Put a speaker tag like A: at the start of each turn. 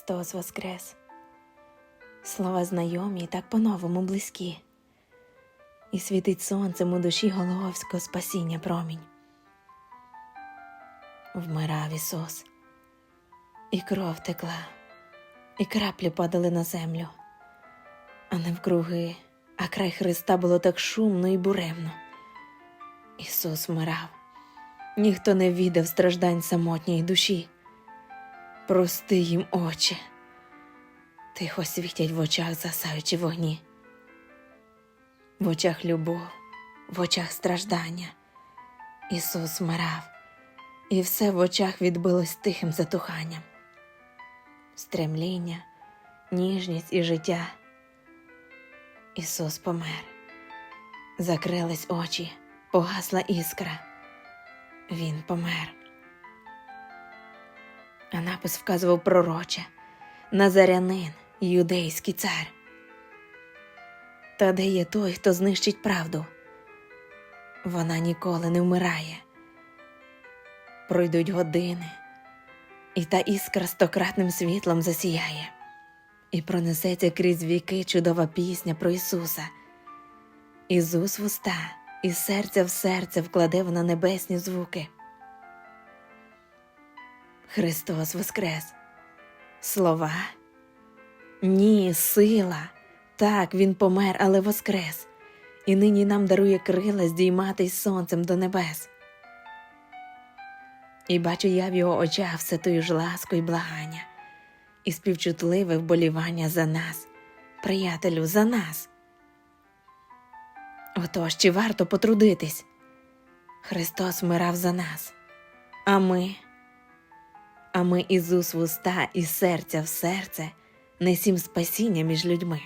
A: Христос Воскрес. Слова знайомі так по-новому близькі. І світить сонцем у душі Голговського спасіння промінь. Вмирав Ісус, і кров текла, і краплі падали на землю, а не вкруги, а край Христа було так шумно і буремно. Ісус вмирав, ніхто не віддав страждань самотньої душі. Прости їм очі, тихо світять в очах засаючі вогні, в очах любов, в очах страждання. Ісус вмирав, і все в очах відбилось тихим затуханням. Стремління, ніжність і життя. Ісус помер, закрились очі, погасла іскра. Він помер. А напис вказував пророче Назарянин, юдейський цар. Та де є той, хто знищить правду? Вона ніколи не вмирає. Пройдуть години, і та іскра стократним світлом засіяє, і пронесеться крізь віки чудова пісня про Ісуса. Ісус в уста, і серця в серце вкладе вона небесні звуки. Христос Воскрес. Слова? Ні, сила. Так, Він помер, але воскрес, і нині нам дарує крила здійматись сонцем до небес. І бачу я в його очах все тою ж ласку й благання, і співчутливе вболівання за нас, приятелю, за нас. Отож, чи варто потрудитись? Христос вмирав за нас, а ми а ми із уст в уста і серця в серце несім спасіння між людьми.